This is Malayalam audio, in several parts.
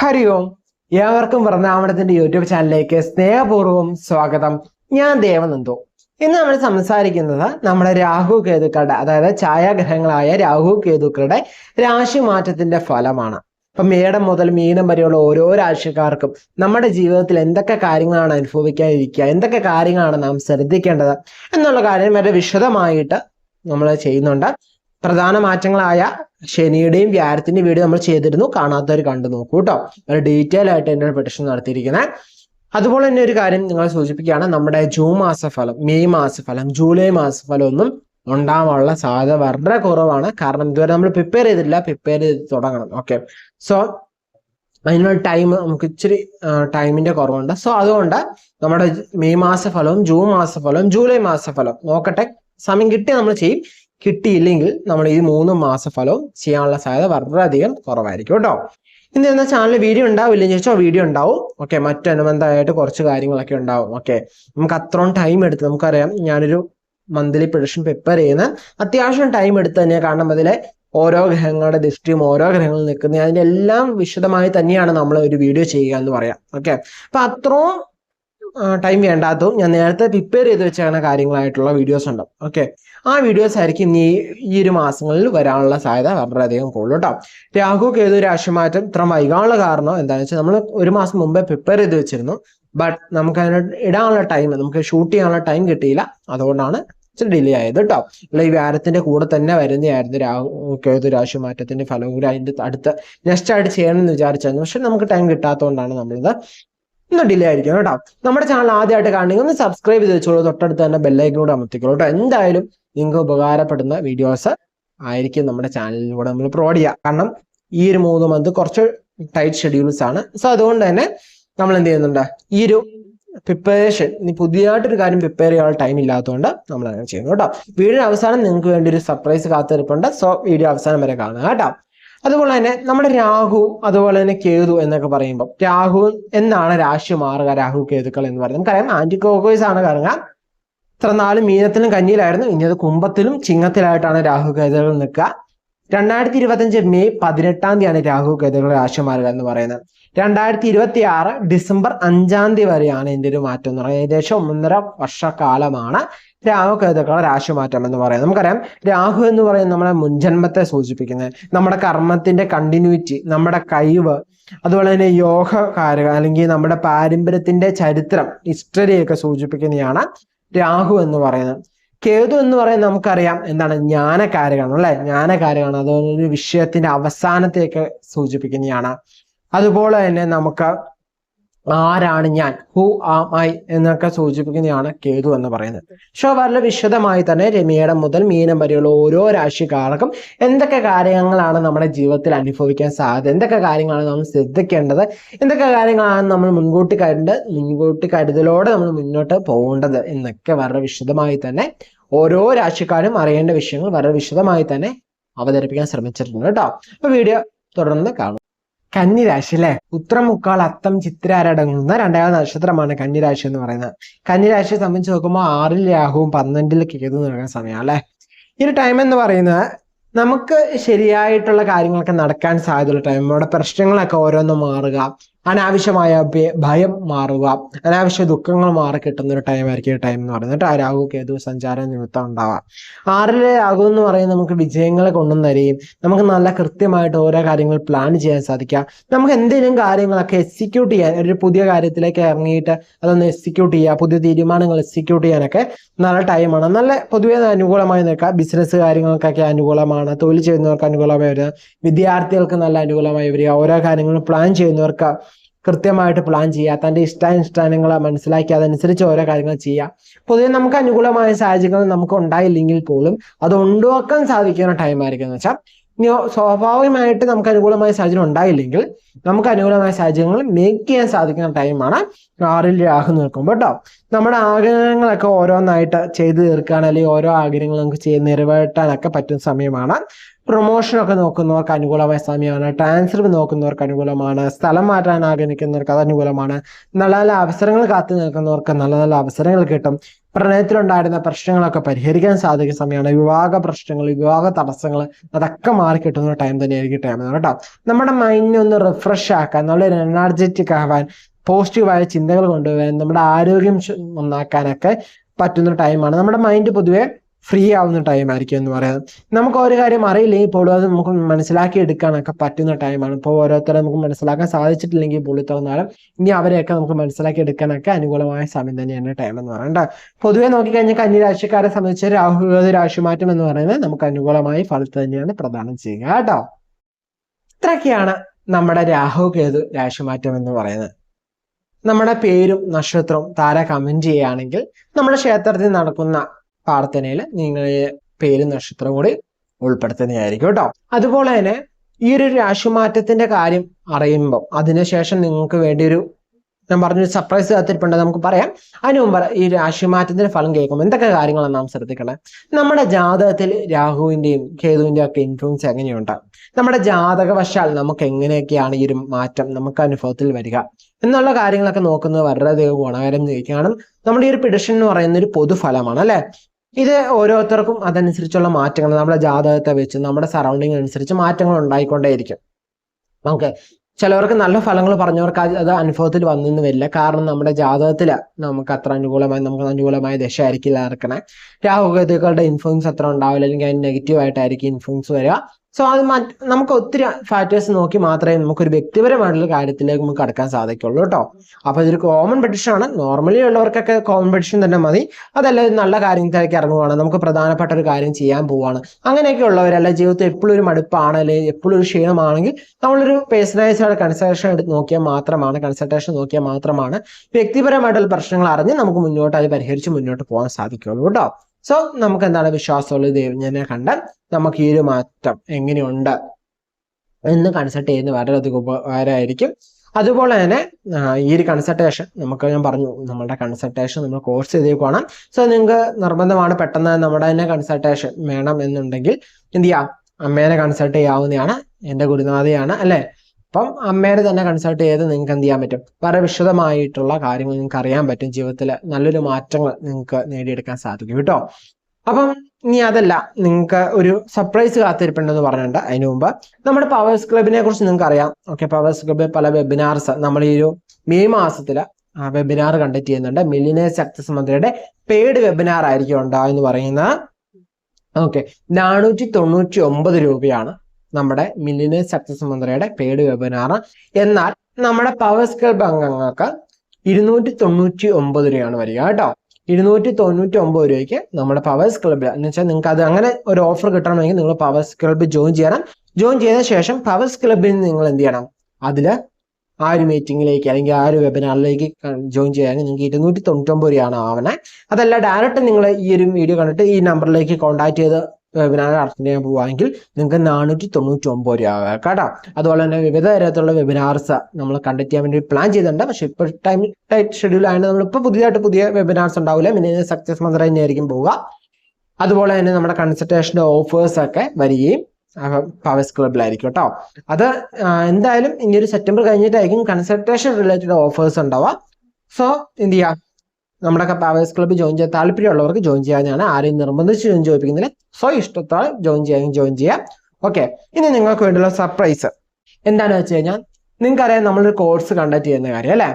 ഹരി ഓം. ഏവർക്കും വൃന്ദാവനത്തിന്റെ യൂട്യൂബ് ചാനലിലേക്ക് സ്നേഹപൂർവം സ്വാഗതം. ഞാൻ ദേവനന്ദു. ഇന്ന് നമ്മൾ സംസാരിക്കുന്നത് നമ്മുടെ രാഹു കേതുക്കളുടെ അതായത് ഛായാഗ്രഹങ്ങളായ രാഹു കേതുക്കളുടെ രാശി മാറ്റത്തിന്റെ ഫലമാണ്. ഇപ്പൊ മേടം മുതൽ മീനം വരെയുള്ള ഓരോ രാശിക്കാർക്കും നമ്മുടെ ജീവിതത്തിൽ എന്തൊക്കെ കാര്യങ്ങളാണ് അനുഭവിക്കാതിരിക്കുക എന്തൊക്കെ കാര്യങ്ങളാണ് നാം ശ്രദ്ധിക്കേണ്ടത് എന്നുള്ള കാര്യം വളരെ വിശദമായിട്ട് നമ്മൾ ചെയ്യുന്നുണ്ട്. പ്രധാന മാറ്റങ്ങളായ ശനിയുടെയും വ്യാഴത്തിന്റെയും വീഡിയോ നമ്മൾ ചെയ്തിരുന്നു. കാണാത്തവർ കണ്ടു നോക്കൂ കേട്ടോ. ഒരു ഡീറ്റെയിൽ ആയിട്ട് എന്റെ പ്രൊഡിക്ഷൻ നടത്തിയിരിക്കുന്നത് അതുപോലെ തന്നെ ഒരു കാര്യം നിങ്ങൾ സൂചിപ്പിക്കുകയാണ്. നമ്മുടെ ജൂൺ മാസഫലം മെയ് മാസഫലം ജൂലൈ മാസഫലം ഒന്നും ഉണ്ടാവാനുള്ള സാധ്യത വളരെ കുറവാണ്. കാരണം ഇതുവരെ നമ്മൾ പ്രിപ്പയർ ചെയ്തിട്ടില്ല. പ്രിപ്പയർ ചെയ്ത് തുടങ്ങണം. ഓക്കെ സോ അതിനുള്ള ടൈം നമുക്ക് ഇച്ചിരി ടൈമിന്റെ കുറവുണ്ട്. സോ അതുകൊണ്ട് നമ്മുടെ മെയ് മാസഫലവും ജൂൺ മാസഫലവും ജൂലൈ മാസഫലം നോക്കട്ടെ. സമയം കിട്ടി നമ്മൾ ചെയ്യും. കിട്ടിയില്ലെങ്കിൽ നമ്മൾ ഈ മൂന്ന് മാസഫലവും ചെയ്യാനുള്ള സാധ്യത വളരെയധികം കുറവായിരിക്കും കേട്ടോ. ഇന്ന് എന്ന ചാനലിൽ വീഡിയോ ഉണ്ടാവില്ലെന്ന് ചോദിച്ചാൽ വീഡിയോ ഉണ്ടാവും. ഓക്കെ മറ്റനുബന്ധമായിട്ട് കുറച്ച് കാര്യങ്ങളൊക്കെ ഉണ്ടാവും. ഓക്കെ നമുക്ക് അത്രയും ടൈം എടുത്ത് നമുക്കറിയാം ഞാനൊരു മന്ത്ലി പ്രഡിഷൻ പ്രിപ്പയർ ചെയ്യുന്ന അത്യാവശ്യം ടൈം എടുത്ത് തന്നെയാണ് കാരണം അതിലെ ഓരോ ഗ്രഹങ്ങളുടെ ദൃഷ്ടിയും ഓരോ ഗ്രഹങ്ങളിൽ നിൽക്കുന്ന അതിന്റെ എല്ലാം വിശദമായി തന്നെയാണ് നമ്മൾ ഒരു വീഡിയോ ചെയ്യുക എന്ന് പറയാം. ഓക്കെ അപ്പൊ അത്രയും ടൈം വേണ്ടാത്തതും ഞാൻ നേരത്തെ പ്രിപ്പയർ ചെയ്ത് വെച്ചാണ് കാര്യങ്ങളായിട്ടുള്ള വീഡിയോസ് ഉണ്ട്. ഓക്കെ ആ വീഡിയോസ് ആയിരിക്കും ഈ ഈ ഒരു മാസങ്ങളിൽ വരാനുള്ള സാധ്യത വളരെയധികം കൂടുതൽ കേട്ടോ. രാഹു കേതു രാശിമാറ്റം ഇത്ര വൈകാനുള്ള കാരണം എന്താണെന്ന് വെച്ചാൽ നമ്മൾ ഒരു മാസം മുമ്പേ പ്രിപ്പയർ ചെയ്ത് വെച്ചിരുന്നു. ബട്ട് നമുക്ക് അതിന് ഇടാനുള്ള ടൈം നമുക്ക് ഷൂട്ട് ചെയ്യാനുള്ള ടൈം കിട്ടിയില്ല. അതുകൊണ്ടാണ് ഡിലേ ആയത് കേട്ടോ. അല്ല ഈ വ്യാരത്തിന്റെ കൂടെ തന്നെ വരുന്നതായിരുന്നു രാഹു കേതു രാശി മാറ്റത്തിന്റെ ഫലം കൂടി അതിന്റെ അടുത്ത് നെക്സ്റ്റ് ആയിട്ട് ചെയ്യണമെന്ന് വിചാരിച്ചായിരുന്നു. പക്ഷെ നമുക്ക് ടൈം കിട്ടാത്തതുകൊണ്ടാണ് നമ്മളിത് ഒന്ന് ഡിലേ ആയിരിക്കും കേട്ടോ. നമ്മുടെ ചാനൽ ആദ്യമായിട്ട് കാണണമെങ്കിൽ ഒന്ന് സബ്സ്ക്രൈബ് ചെയ്ത് വെച്ചോളൂ. തൊട്ടടുത്ത് തന്നെ ബെല്ലൈക്കനോട് അമർത്തിക്കോളൂ കേട്ടോ. എന്തായാലും നിങ്ങൾക്ക് ഉപകാരപ്പെടുന്ന വീഡിയോസ് ആയിരിക്കും നമ്മുടെ ചാനലിലൂടെ നമ്മൾ പ്രൊവൈഡ് ചെയ്യുക. കാരണം ഈ ഒരു മൂന്ന് മന്ത് കുറച്ച് ടൈറ്റ് ഷെഡ്യൂൾസ് ആണ്. സോ അതുകൊണ്ട് തന്നെ നമ്മൾ എന്ത് ചെയ്യുന്നുണ്ട്? ഈ ഒരു പ്രിപ്പറേഷൻ ഇനി പുതിയതായിട്ടൊരു കാര്യം പ്രിപ്പയർ ചെയ്യാനുള്ള ടൈം ഇല്ലാത്തതുകൊണ്ട് നമ്മൾ അങ്ങനെ ചെയ്യുന്നു കേട്ടോ. വീഡിയോ അവസാനം നിങ്ങൾക്ക് വേണ്ടി ഒരു സർപ്രൈസ് കാത്തിരിപ്പുണ്ട്. സോ വീഡിയോ അവസാനം വരെ കാണുക കേട്ടോ. അതുപോലെ തന്നെ നമ്മുടെ രാഹു അതുപോലെ തന്നെ കേതു എന്നൊക്കെ പറയുമ്പോൾ രാഹു എന്നാണ് രാശി മാറുക രാഹു കേതുക്കൾ എന്ന് പറയുന്നത്. നമുക്കറിയാം ആന്റി കോക്കോയ്സ് ആണ് കറങ്ങുക. ഇത്ര നാല് മീനത്തിലും കഞ്ഞിയിലായിരുന്നു ഇനി അത് കുംഭത്തിലും ചിങ്ങത്തിലായിട്ടാണ് രാഹു കേതുകൾ നിൽക്കുക. രണ്ടായിരത്തി ഇരുപത്തഞ്ച് മെയ് പതിനെട്ടാം തീയതിയാണ് രാഹു കേതുകൾ രാശി മാറുക എന്ന് പറയുന്നത്. രണ്ടായിരത്തി ഇരുപത്തി ആറ് ഡിസംബർ അഞ്ചാം തീയതി വരെയാണ് ഇതിന്റെ ഒരു മാറ്റം എന്ന് പറയുന്നത്. ഏകദേശം ഒന്നര വർഷക്കാലമാണ് രാഹു കേതുക്കളുടെ രാശിമാറ്റം എന്ന് പറയുന്നത്. നമുക്കറിയാം രാഹു എന്ന് പറയുന്നത് നമ്മുടെ മുൻജന്മത്തെ സൂചിപ്പിക്കുന്നത്. നമ്മുടെ കർമ്മത്തിന്റെ കണ്ടിന്യൂറ്റി നമ്മുടെ കഴിവ് അതുപോലെ തന്നെ യോഗ കാര്യങ്ങൾ അല്ലെങ്കിൽ നമ്മുടെ പാരമ്പര്യത്തിന്റെ ചരിത്രം ഹിസ്റ്ററിയൊക്കെ സൂചിപ്പിക്കുന്നതാണ് രാഹു എന്ന് പറയുന്നത്. കേതു എന്ന് പറയുന്നത് നമുക്കറിയാം എന്താണ്? ജ്ഞാനകാരകാണ് അല്ലെ? ജ്ഞാനകാരകാണ് അതുപോലെ ഒരു വിഷയത്തിന്റെ അവസാനത്തെയൊക്കെ സൂചിപ്പിക്കുന്നതാണ്. അതുപോലെ തന്നെ നമുക്ക് ആരാണ് ഞാൻ? ഹു ആം ഐ എന്നൊക്കെ സൂചിപ്പിക്കുന്നതാണ് കേതു എന്ന് പറയുന്നത്. ഷോ വളരെ വിശദമായി തന്നെ രമിയുടെ മുതൽ മീനം വരെയുള്ള ഓരോ രാശിക്കാർക്കും എന്തൊക്കെ കാര്യങ്ങളാണ് നമ്മുടെ ജീവിതത്തിൽ അനുഭവിക്കാൻ സാധ്യത? എന്തൊക്കെ കാര്യങ്ങളാണ് നമ്മൾ ശ്രദ്ധിക്കേണ്ടത്? എന്തൊക്കെ കാര്യങ്ങളാണ് നമ്മൾ മുൻകൂട്ടി കണ്ട് മുൻകൂട്ടി കരുതലോടെ നമ്മൾ മുന്നോട്ട് പോകേണ്ടത്? എന്നൊക്കെ വളരെ വിശദമായി തന്നെ ഓരോ രാശിക്കാരും അറിയേണ്ട വിഷയങ്ങൾ വളരെ വിശദമായി തന്നെ അവതരിപ്പിക്കാൻ ശ്രമിച്ചിട്ടുണ്ട് കേട്ടോ. അപ്പൊ വീഡിയോ തുടർന്ന് കാണും. കന്നിരാശി അല്ലെ? ഉത്രമുക്കാൾ അത്തം ചിത്രാരടങ്ങുന്ന രണ്ടാമത് നക്ഷത്രമാണ് കന്നിരാശി എന്ന് പറയുന്നത്. കന്നിരാശിയെ സംബന്ധിച്ച് നോക്കുമ്പോൾ ആറിൽ രാഹുവും പന്ത്രണ്ടിൽ കേതു നടക്കുന്ന സമയമാണ് അല്ലെ? ഈ ഒരു ടൈം എന്ന് പറയുന്നത് നമുക്ക് ശരിയായിട്ടുള്ള കാര്യങ്ങളൊക്കെ നടക്കാൻ സാധ്യതയുള്ള ടൈം നമ്മുടെ പ്രശ്നങ്ങളൊക്കെ ഓരോന്നും മാറുക. അനാവശ്യമായ ഭയം മാറുക അനാവശ്യ ദുഃഖങ്ങൾ മാറി കിട്ടുന്ന ഒരു ടൈം ആയിരിക്കും ഈ ടൈം എന്ന് പറയുന്നത്. ആ രാഹു കേതു സഞ്ചാര നിമിത്തം ഉണ്ടാവാം. ആറിലെ രാഹു എന്ന് പറയുന്നത് നമുക്ക് വിജയങ്ങളെ കൊണ്ടുവന്നരികയും നമുക്ക് നല്ല കൃത്യമായിട്ട് ഓരോ കാര്യങ്ങൾ പ്ലാൻ ചെയ്യാൻ സാധിക്കുക. നമുക്ക് എന്തെങ്കിലും കാര്യങ്ങളൊക്കെ എക്സിക്യൂട്ട് ചെയ്യാൻ ഒരു പുതിയ കാര്യത്തിലേക്ക് ഇറങ്ങിയിട്ട് അതൊന്ന് എക്സിക്യൂട്ട് ചെയ്യുക പുതിയ തീരുമാനങ്ങൾ എക്സിക്യൂട്ട് ചെയ്യാനൊക്കെ നല്ല ടൈമാണ് നല്ല പൊതുവെ അനുകൂലമായി നിൽക്കുക. ബിസിനസ് കാര്യങ്ങൾക്കൊക്കെ അനുകൂലമാണ്. തൊഴിൽ ചെയ്യുന്നവർക്ക് അനുകൂലമായി വരിക. വിദ്യാർത്ഥികൾക്ക് നല്ല അനുകൂലമായി വരിക. ഓരോ കാര്യങ്ങളും പ്ലാൻ ചെയ്യുന്നവർക്ക് കൃത്യമായിട്ട് പ്ലാൻ ചെയ്യുക തന്റെ ഇഷ്ടാനുഷ്ഠാനങ്ങൾ മനസ്സിലാക്കി അതനുസരിച്ച് ഓരോ കാര്യങ്ങൾ ചെയ്യുക. പൊതുവെ നമുക്ക് അനുകൂലമായ സാഹചര്യങ്ങൾ നമുക്ക് ഉണ്ടായില്ലെങ്കിൽ പോലും അത് ഉണ്ടാക്കാൻ സാധിക്കുന്ന ടൈം ആയിരിക്കും എന്ന് വെച്ചാൽ സ്വാഭാവികമായിട്ട് നമുക്ക് അനുകൂലമായ സാഹചര്യം ഉണ്ടായില്ലെങ്കിൽ നമുക്ക് അനുകൂലമായ സാഹചര്യങ്ങൾ മേക്ക് ചെയ്യാൻ സാധിക്കുന്ന ടൈമാണ് ആറിൽ രാഹു നിൽക്കുമ്പോൾ കേട്ടോ നമ്മുടെ ആഗ്രഹങ്ങളൊക്കെ ഓരോന്നായിട്ട് ചെയ്തു തീർക്കാൻ അല്ലെങ്കിൽ ഓരോ ആഗ്രഹങ്ങൾ നമുക്ക് ചെയ്ത് നിറവേറ്റാനൊക്കെ പറ്റുന്ന സമയമാണ്. പ്രൊമോഷനൊക്കെ നോക്കുന്നവർക്ക് അനുകൂലമായ സമയമാണ് ട്രാൻസ്ഫർ നോക്കുന്നവർക്ക് അനുകൂലമാണ് സ്ഥലം മാറ്റാൻ ആഗ്രഹിക്കുന്നവർക്ക് അത് അനുകൂലമാണ്. നല്ല നല്ല അവസരങ്ങൾ കാത്തു നിൽക്കുന്നവർക്ക് നല്ല നല്ല അവസരങ്ങൾ കിട്ടും. പ്രണയത്തിലുണ്ടായിരുന്ന പ്രശ്നങ്ങളൊക്കെ പരിഹരിക്കാൻ സാധിക്കുന്ന സമയമാണ്. വിവാഹ പ്രശ്നങ്ങൾ വിവാഹ തടസ്സങ്ങൾ അതൊക്കെ മാറി കിട്ടുന്ന ടൈം തന്നെയായിരിക്കും ടൈം കേട്ടോ. നമ്മുടെ മൈൻഡിനെ ഒന്ന് റിഫ്രഷ് ആക്കാൻ നല്ലൊരു എനർജറ്റിക് ആവാൻ പോസിറ്റീവായ ചിന്തകൾ കൊണ്ടുവരാൻ നമ്മുടെ ആരോഗ്യം ഒന്നാക്കാനൊക്കെ പറ്റുന്ന ടൈമാണ് നമ്മുടെ മൈൻഡ് പൊതുവെ ഫ്രീ ആവുന്ന ടൈം ആയിരിക്കും എന്ന് പറയാം. നമുക്ക് ഒരു കാര്യം അറിയില്ലെങ്കിൽ പോലും അത് നമുക്ക് മനസ്സിലാക്കി എടുക്കാനൊക്കെ പറ്റുന്ന ടൈമാണ് ഇപ്പോൾ ഓരോരുത്തരെ നമുക്ക് മനസ്സിലാക്കാൻ സാധിച്ചിട്ടില്ലെങ്കിൽ പോലും തോന്നാലും ഇനി അവരെയൊക്കെ നമുക്ക് മനസ്സിലാക്കി എടുക്കാനൊക്കെ അനുകൂലമായ സമയം തന്നെയാണ് ടൈം എന്ന് പറയുന്നത് പൊതുവെ നോക്കിക്കഴിഞ്ഞാൽ കന്നി രാശിക്കാരെ സംബന്ധിച്ച് രാഹുഗത രാശിമാറ്റം എന്ന് പറയുന്നത് നമുക്ക് അനുകൂലമായി ഫലത്തെ തന്നെയാണ് പ്രധാനം ചെയ്യുക കേട്ടോ ഇത്രയൊക്കെയാണ് നമ്മുടെ രാഹു കേതു രാശിമാറ്റം എന്ന് പറയുന്നത്. നമ്മുടെ പേരും നക്ഷത്രവും താര കമന്റ് ചെയ്യുകയാണെങ്കിൽ നമ്മുടെ ക്ഷേത്രത്തിൽ നടക്കുന്ന പ്രാർത്ഥനയിൽ നിങ്ങളുടെ പേര് നക്ഷത്രം കൂടി ഉൾപ്പെടുത്തുന്നതായിരിക്കും കേട്ടോ. അതുപോലെ തന്നെ ഈ ഒരു രാശിമാറ്റത്തിന്റെ കാര്യം അറിയുമ്പോൾ അതിനുശേഷം നിങ്ങൾക്ക് വേണ്ടി ഒരു ഞാൻ പറഞ്ഞൊരു സർപ്രൈസ് കാത്തിരിപ്പുണ്ട് നമുക്ക് പറയാം. അതിന് മുമ്പ് ഈ രാശിമാറ്റത്തിന്റെ ഫലം കേൾക്കുമ്പോൾ എന്തൊക്കെ കാര്യങ്ങളാണ് നാം ശ്രദ്ധിക്കേണ്ടത്? നമ്മുടെ ജാതകത്തിൽ രാഹുവിന്റെയും കേതുവിന്റെയും ഒക്കെ ഇൻഫ്ലുവൻസ് എങ്ങനെയുണ്ട്? നമ്മുടെ ജാതകവശാൽ നമുക്ക് എങ്ങനെയൊക്കെയാണ് ഈ ഒരു മാറ്റം നമുക്ക് അനുഭവത്തിൽ വരിക? എന്നുള്ള കാര്യങ്ങളൊക്കെ നോക്കുന്നത് വളരെയധികം ഗുണകരം ചോദിക്കുകയാണ് നമ്മുടെ ഈ ഒരു പിടിഷൻ എന്ന് പറയുന്ന ഒരു പൊതുഫലമാണ് അല്ലെ? ഇത് ഓരോരുത്തർക്കും അതനുസരിച്ചുള്ള മാറ്റങ്ങൾ നമ്മുടെ ജാതകത്തെ വെച്ച് നമ്മുടെ സറൗണ്ടിങ് അനുസരിച്ച് മാറ്റങ്ങൾ ഉണ്ടായിക്കൊണ്ടേയിരിക്കും. നമുക്ക് ചിലവർക്ക് നല്ല ഫലങ്ങൾ പറഞ്ഞവർക്ക് അത് അനുഭവത്തിൽ വന്നെന്ന് വരില്ല കാരണം നമ്മുടെ ജാതകത്തിൽ നമുക്ക് അത്ര അനുകൂലമായി നമുക്ക് അനുകൂലമായ ദശ ആയിരിക്കില്ല നടക്കണേ രാഹുഗതികളുടെ ഇൻഫ്ലുവൻസ് അത്ര ഉണ്ടാവില്ല. അല്ലെങ്കിൽ അതിന് നെഗറ്റീവ് ആയിട്ടായിരിക്കും ഇൻഫ്ലുവൻസ് വരിക. സോ അത് നമുക്ക് ഒത്തിരി ഫാക്ടേഴ്സ് നോക്കി മാത്രമേ നമുക്കൊരു വ്യക്തിപരമായിട്ടുള്ള കാര്യത്തിലേക്ക് നമുക്ക് കടക്കാൻ സാധിക്കുള്ളൂ കേട്ടോ അപ്പോൾ ഇതൊരു കോമൺ പെഡിഷൻ ആണ്. നോർമലി ഉള്ളവർക്കൊക്കെ കോമൺ പെഡിഷൻ തന്നെ മതി. അതല്ല ഒരു നല്ല കാര്യത്തിലേക്ക് ഇറങ്ങുവാണ്. നമുക്ക് പ്രധാനപ്പെട്ട ഒരു കാര്യം ചെയ്യാൻ പോവാണ്. അങ്ങനെയൊക്കെ ഉള്ളവരല്ല ജീവിതത്തിൽ എപ്പോഴും ഒരു മടുപ്പാണ് അല്ലെങ്കിൽ എപ്പോഴും ഒരു ക്ഷീണമാണെങ്കിൽ നമ്മളൊരു പേഴ്സണലൈസ്ഡ് കൺസൾട്ടേഷൻ എടുത്ത് നോക്കിയാൽ മാത്രമാണ് കൺസൾട്ടേഷൻ നോക്കിയാൽ മാത്രമാണ് വ്യക്തിപരമായിട്ടുള്ള പ്രശ്നങ്ങൾ അറിഞ്ഞ് നമുക്ക് മുന്നോട്ട് അത് പരിഹരിച്ച് മുന്നോട്ട് പോകാൻ സാധിക്കുള്ളൂ കേട്ടോ സോ നമുക്ക് എന്താണ് വിശ്വാസമുള്ള ദൈവജ്ഞനെ കണ്ട് നമുക്ക് ഈ ഒരു മാറ്റം എങ്ങനെയുണ്ട് എന്ന് കൺസൾട്ട് ചെയ്യുന്ന വളരെയധികം ഉപകാരമായിരിക്കും. അതുപോലെ തന്നെ ഈ ഒരു കൺസൾട്ടേഷൻ നമുക്ക് ഞാൻ പറഞ്ഞു നമ്മുടെ കൺസൾട്ടേഷൻ നമ്മൾ കോഴ്സ് ചെയ്തേക്കുവാണ്. സോ നിങ്ങൾക്ക് നിർബന്ധമാണ് പെട്ടെന്ന് നമ്മുടെ തന്നെ കൺസൾട്ടേഷൻ വേണം എന്നുണ്ടെങ്കിൽ എന്ത് ചെയ്യാം? അമ്മേനെ കൺസൾട്ട് ചെയ്യാവുന്നതാണ് എന്റെ ഗുരുനാഥയാണ് അല്ലേ? അപ്പം അമ്മേനെ തന്നെ കൺസൾട്ട് ചെയ്ത് നിങ്ങൾക്ക് എന്ത് ചെയ്യാൻ പറ്റും? വളരെ വിശദമായിട്ടുള്ള കാര്യങ്ങൾ നിങ്ങൾക്ക് അറിയാൻ പറ്റും. ജീവിതത്തിൽ നല്ലൊരു മാറ്റങ്ങൾ നിങ്ങൾക്ക് നേടിയെടുക്കാൻ സാധിക്കും കേട്ടോ. അപ്പം ഇനി അതല്ല നിങ്ങൾക്ക് ഒരു സർപ്രൈസ് കാത്തിരിപ്പുണ്ടെന്ന് പറഞ്ഞിട്ടുണ്ട്. അതിനു മുമ്പ് നമ്മുടെ പവേഴ്സ് ക്ലബിനെ കുറിച്ച് നിങ്ങൾക്ക് അറിയാം. ഓക്കെ പവേഴ്സ് ക്ലബ് പല വെബിനാർസ് നമ്മൾ ഈ ഒരു മെയ് മാസത്തിൽ വെബിനാർ കണ്ടക്ട് ചെയ്യുന്നുണ്ട്. മില്ലിനേഴ്സ് സക്സസ് മന്ത്രിയുടെ പെയ്ഡ് വെബിനാർ ആയിരിക്കും ഉണ്ടാവെന്ന് പറയുന്നത്. ഓക്കെ നാനൂറ്റി തൊണ്ണൂറ്റി ഒമ്പത് രൂപയാണ് നമ്മുടെ മില്ലിനേഴ്സ് സക്സസ് മന്ത്രിയുടെ പെയ്ഡ് വെബിനാർ എന്നാൽ നമ്മുടെ പവേഴ്സ് ക്ലബ് അംഗങ്ങൾക്ക് ഇരുന്നൂറ്റി തൊണ്ണൂറ്റി ഒമ്പത് രൂപയാണ് വരിക കേട്ടോ. ഇരുന്നൂറ്റി തൊണ്ണൂറ്റി ഒമ്പത് രൂപയ്ക്ക് നമ്മുടെ പവേഴ്സ് ക്ലബിൽ എന്ന് വെച്ചാൽ നിങ്ങൾക്ക് അത് അങ്ങനെ ഒരു ഓഫർ കിട്ടണമെങ്കിൽ നിങ്ങൾ പവേഴ്സ് ക്ലബ്ബ് ജോയിൻ ചെയ്യണം. ജോയിൻ ചെയ്ത ശേഷം പവേഴ്സ് ക്ലബിൽ നിങ്ങൾ എന്ത് ചെയ്യണം? അതിൽ ആ ഒരു മീറ്റിംഗിലേക്ക് അല്ലെങ്കിൽ ആ ഒരു വെബിനാറിലേക്ക് ജോയിൻ ചെയ്യാൻ നിങ്ങൾക്ക് ഇരുന്നൂറ്റി തൊണ്ണൂറ്റൊമ്പത് രൂപയാണ് ആവണേ. അതല്ല ഡയറക്റ്റ് നിങ്ങൾ ഈ ഒരു വീഡിയോ കണ്ടിട്ട് ഈ നമ്പറിലേക്ക് കോൺടാക്ട് ചെയ്ത് വെബിനാർ അറ്റൻഡ് ചെയ്യാൻ പോവുകയെങ്കിൽ നിങ്ങൾക്ക് നാനൂറ്റി തൊണ്ണൂറ്റി ഒമ്പത് രൂപ കേട്ടോ. അതുപോലെ തന്നെ വിവിധ തരത്തിലുള്ള വെബിനാർസ് നമ്മൾ കണ്ടക്ട് ചെയ്യാൻ വേണ്ടി പ്ലാൻ ചെയ്തിട്ടുണ്ട്. പക്ഷെ ഇപ്പോൾ ടൈം ടൈറ്റ് ഷെഡ്യൂൾ ആയതുകൊണ്ട് നമ്മളിപ്പോൾ പുതിയതായിട്ട് പുതിയ വെബിനാർസ് ഉണ്ടാവില്ല. പിന്നെ സക്സസ് മന്ത്ര തന്നെയായിരിക്കും പോവുക. അതുപോലെ തന്നെ നമ്മുടെ കൺസൾട്ടേഷന്റെ ഓഫേഴ്സ് ഒക്കെ വരികയും പവേഴ്സ് ക്ലബിലായിരിക്കും കേട്ടോ. അത് എന്തായാലും ഇനി ഒരു സെപ്റ്റംബർ കഴിഞ്ഞിട്ടായിരിക്കും കൺസൾട്ടേഷൻ റിലേറ്റഡ് ഓഫേഴ്സ് ഉണ്ടാവുക. സോ എന്ത് ചെയ്യാം? നമ്മുടെ പവേഴ്സ് ക്ലബ്ബ് ജോയിൻ ചെയ്യാൻ താല്പര്യമുള്ളവർക്ക് ജോയിൻ ചെയ്യാനാണ് ആരെയും നിർബന്ധിച്ച് ജോയിൻ ചോദിപ്പിക്കുന്നില്ല സോ ഇഷ്ടത്തോടെ ജോയിൻ ചെയ്യാൻ ജോയിൻ ചെയ്യാം. ഓക്കെ ഇനി നിങ്ങൾക്ക് വേണ്ടിയുള്ള സർപ്രൈസ് എന്താണെന്ന് വെച്ച് കഴിഞ്ഞാൽ നിങ്ങൾക്കറിയാം നമ്മളൊരു കോഴ്സ് കണ്ടക്ട് ചെയ്യുന്ന കാര്യം അല്ലേ?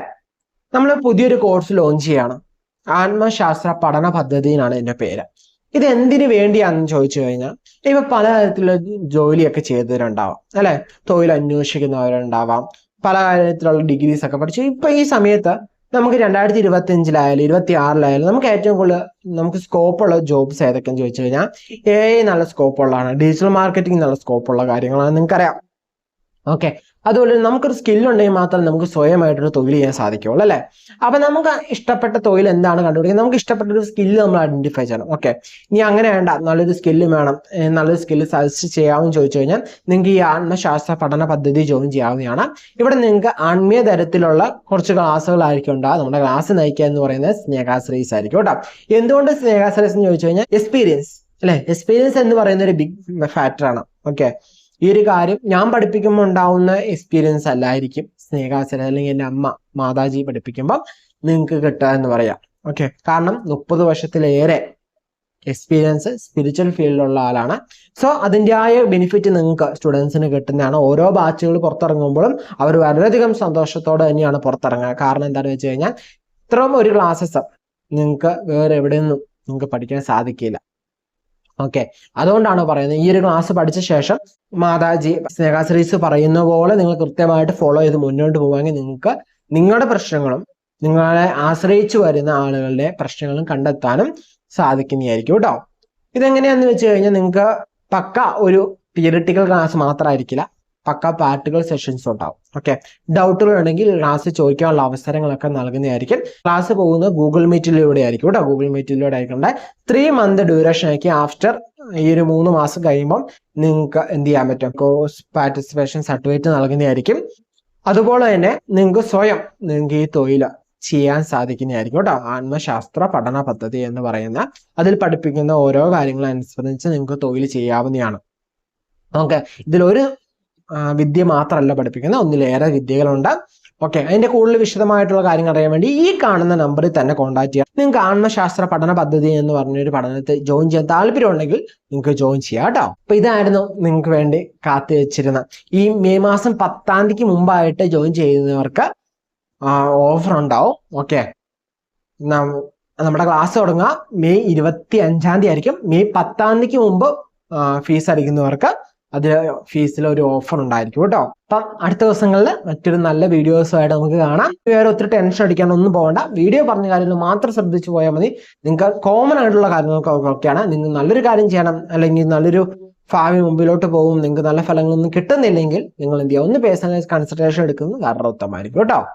നമ്മൾ പുതിയൊരു കോഴ്സ് ലോഞ്ച് ചെയ്യണം. ആത്മശാസ്ത്ര പഠന പദ്ധതി എന്നാണ് പേര്. ഇത് എന്തിനു വേണ്ടിയാണെന്ന് ചോദിച്ചു കഴിഞ്ഞാൽ ഇപ്പൊ പലതരത്തിലുള്ള ജോലിയൊക്കെ ചെയ്തവരുണ്ടാവാം. അല്ലെ? തൊഴിൽ അന്വേഷിക്കുന്നവരുണ്ടാവാം. പല തരത്തിലുള്ള ഡിഗ്രീസ് ഒക്കെ പഠിച്ചു ഇപ്പൊ ഈ സമയത്ത് നമുക്ക് രണ്ടായിരത്തി ഇരുപത്തി അഞ്ചിലായാലും ഇരുപത്തി ആറിലായാലും നമുക്ക് ഏറ്റവും കൂടുതൽ നമുക്ക് സ്കോപ്പുള്ള ജോബ്സ് ഏതൊക്കെയെന്ന് ചോദിച്ചു കഴിഞ്ഞാൽ എ നല്ല സ്കോപ്പ് ഉള്ളതാണ് ഡിജിറ്റൽ മാർക്കറ്റിംഗ് നല്ല സ്കോപ്പുള്ള കാര്യങ്ങളാണ് നിങ്ങൾക്കറിയാം. ഓക്കെ അതുപോലെ നമുക്കൊരു സ്കില്ലുണ്ടെങ്കിൽ മാത്രമേ നമുക്ക് സ്വയമായിട്ടൊരു തൊഴിൽ ചെയ്യാൻ സാധിക്കുള്ളൂ അല്ലേ? അപ്പൊ നമുക്ക് ഇഷ്ടപ്പെട്ട തൊഴിൽ എന്താണ് കണ്ടുപിടിക്കുക? നമുക്ക് ഇഷ്ടപ്പെട്ട ഒരു സ്കില്ല് നമ്മൾ ഐഡന്റിഫൈ ചെയ്യണം. ഓക്കെ ഇനി അങ്ങനെ വേണ്ട. നല്ലൊരു സ്കില്ല് വേണം. നല്ലൊരു സ്കില്ല് സജസ്റ്റ് ചെയ്യാമെന്ന് ചോദിച്ചു കഴിഞ്ഞാൽ നിങ്ങൾക്ക് ഈ ആത്മശാസ്ത്ര പഠന പദ്ധതി ജോയിൻ ചെയ്യാവുന്നതാണ്. ഇവിടെ നിങ്ങൾക്ക് ആത്മീയ തരത്തിലുള്ള കുറച്ച് ക്ലാസ്സുകളായിരിക്കും ഉണ്ടാകുക നമ്മുടെ ക്ലാസ് നയിക്കുക എന്ന് പറയുന്നത് സ്നേഹാശ്രീസ് ആയിരിക്കും കേട്ടോ. എന്തുകൊണ്ട് സ്നേഹാശ്രീസ് എന്ന് ചോദിച്ചു കഴിഞ്ഞാൽ എക്സ്പീരിയൻസ് അല്ലെ? എക്സ്പീരിയൻസ് എന്ന് പറയുന്ന ഒരു ബിഗ് ഫാക്ടറാണ് ഓക്കെ ഈ ഒരു കാര്യം ഞാൻ പഠിപ്പിക്കുമ്പോൾ ഉണ്ടാവുന്ന എക്സ്പീരിയൻസ് അല്ലായിരിക്കും. സ്നേഹാസന അല്ലെങ്കിൽ എന്റെ അമ്മ മാതാജി പഠിപ്പിക്കുമ്പോൾ നിങ്ങൾക്ക് കിട്ടുക എന്ന് പറയാം. ഓക്കെ കാരണം മുപ്പത് വർഷത്തിലേറെ എക്സ്പീരിയൻസ് സ്പിരിച്വൽ ഫീൽഡിലുള്ള ആളാണ്. സോ അതിന്റെതായ ബെനിഫിറ്റ് നിങ്ങൾക്ക് സ്റ്റുഡൻസിന് കിട്ടുന്നതാണ്. ഓരോ ബാച്ചുകൾ പുറത്തിറങ്ങുമ്പോഴും അവർ വളരെയധികം സന്തോഷത്തോടെ തന്നെയാണ് പുറത്തിറങ്ങുക. കാരണം എന്താണെന്ന് വെച്ച് കഴിഞ്ഞാൽ ഇത്രയും ഒരു ക്ലാസ്സസ് നിങ്ങൾക്ക് വേറെ എവിടെ നിന്നും നിങ്ങൾക്ക് പഠിക്കാൻ സാധിക്കില്ല. ഓക്കെ അതുകൊണ്ടാണ് പറയുന്നത്. ഈ ഒരു ക്ലാസ് പഠിച്ച ശേഷം മാതാജി സ്നേഹാശ്രീസ് പറയുന്ന പോലെ നിങ്ങൾ കൃത്യമായിട്ട് ഫോളോ ചെയ്ത് മുന്നോട്ട് പോവാമെങ്കിൽ നിങ്ങൾക്ക് നിങ്ങളുടെ പ്രശ്നങ്ങളും നിങ്ങളെ ആശ്രയിച്ചു വരുന്ന ആളുകളുടെ പ്രശ്നങ്ങളും കണ്ടെത്താനും സാധിക്കുന്നതായിരിക്കും കേട്ടോ ഇതെങ്ങനെയാന്ന് വെച്ച് കഴിഞ്ഞാൽ നിങ്ങൾക്ക് പക്ക ഒരു തിയറിറ്റിക്കൽ ക്ലാസ് മാത്രമായിരിക്കില്ല. പക്ക പ്രാക്ടിക്കൽ സെഷൻസ് ഉണ്ടാവും. ഓക്കെ ഡൗട്ടുകൾ ഉണ്ടെങ്കിൽ ക്ലാസ് ചോദിക്കാനുള്ള അവസരങ്ങളൊക്കെ നൽകുന്നതായിരിക്കും. ക്ലാസ് പോകുന്നത് ഗൂഗിൾ മീറ്റിലൂടെ ആയിരിക്കും കേട്ടോ. ഗൂഗിൾ മീറ്റിലൂടെ ആയിക്കൊണ്ട് ത്രീ മന്ത് ഡ്യൂറേഷൻ ആക്കി ആഫ്റ്റർ ഈ ഒരു മൂന്ന് മാസം കഴിയുമ്പം നിങ്ങൾക്ക് എന്ത് ചെയ്യാൻ പറ്റും? കോഴ്സ് പാർട്ടിസിപ്പേഷൻ സർട്ടിഫിക്കറ്റ് നൽകുന്നതായിരിക്കും. അതുപോലെ തന്നെ നിങ്ങൾക്ക് സ്വയം നിങ്ങൾക്ക് ഈ തൊഴിൽ ചെയ്യാൻ സാധിക്കുന്നതായിരിക്കും കേട്ടോ. ആത്മശാസ്ത്ര പഠന പദ്ധതി എന്ന് പറയുന്ന അതിൽ പഠിപ്പിക്കുന്ന ഓരോ കാര്യങ്ങളും അനുസരിച്ച് നിങ്ങൾക്ക് തൊഴിൽ ചെയ്യാവുന്നതാണ്. ഓക്കെ ഇതിലൊരു വിദ്യ മാത്രമല്ല പഠിപ്പിക്കുന്നത്. ഒന്നിലേറെ വിദ്യകളുണ്ട്. ഓക്കെ അതിന്റെ കൂടുതൽ വിശദമായിട്ടുള്ള കാര്യങ്ങൾ അറിയാൻ വേണ്ടി ഈ കാണുന്ന നമ്പറിൽ തന്നെ കോൺടാക്ട് ചെയ്യാം. നിങ്ങൾക്ക് ആത്മശാസ്ത്ര പഠന പദ്ധതി എന്ന് പറഞ്ഞൊരു പഠനത്തിൽ ജോയിൻ ചെയ്യാൻ താല്പര്യമുണ്ടെങ്കിൽ നിങ്ങൾക്ക് ജോയിൻ ചെയ്യാം കേട്ടോ. അപ്പൊ ഇതായിരുന്നു നിങ്ങൾക്ക് വേണ്ടി കാത്തു വെച്ചിരുന്ന. ഈ മെയ് മാസം പത്താം തീയതിക്ക് മുമ്പായിട്ട് ജോയിൻ ചെയ്യുന്നവർക്ക് ഓഫർ ഉണ്ടാവും. ഓക്കെ നമ്മുടെ ക്ലാസ് തുടങ്ങുക. മെയ് ഇരുപത്തി അഞ്ചാം തീയതി ആയിരിക്കും. മെയ് പത്താം തീയതിക്ക് മുമ്പ് ഫീസ് അടിക്കുന്നവർക്ക് അതിൽ ഫീസിൽ ഒരു ഓഫർ ഉണ്ടായിരിക്കും കേട്ടോ. അപ്പം അടുത്ത ദിവസങ്ങളിൽ മറ്റൊരു നല്ല വീഡിയോസുമായിട്ട് നമുക്ക് കാണാം. വേറെ ഒത്തിരി ടെൻഷൻ അടിക്കാൻ ഒന്നും പോകണ്ട. വീഡിയോ പറഞ്ഞ കാര്യങ്ങൾ മാത്രം ശ്രദ്ധിച്ചു പോയാൽ മതി. നിങ്ങൾക്ക് കോമൺ ആയിട്ടുള്ള കാര്യങ്ങൾക്കൊക്കെയാണ് നിങ്ങൾ നല്ലൊരു കാര്യം ചെയ്യണം. അല്ലെങ്കിൽ നല്ലൊരു ഭാവി മുമ്പിലോട്ട് പോകും. നിങ്ങൾക്ക് നല്ല ഫലങ്ങളൊന്നും കിട്ടുന്നില്ലെങ്കിൽ നിങ്ങൾ എന്ത് ചെയ്യുക? ഒന്ന് പേഴ്സണലൈസ് കൺസൾട്ടേഷൻ എടുക്കുന്നത് കാരണം ഉത്തമമായിരിക്കും കേട്ടോ.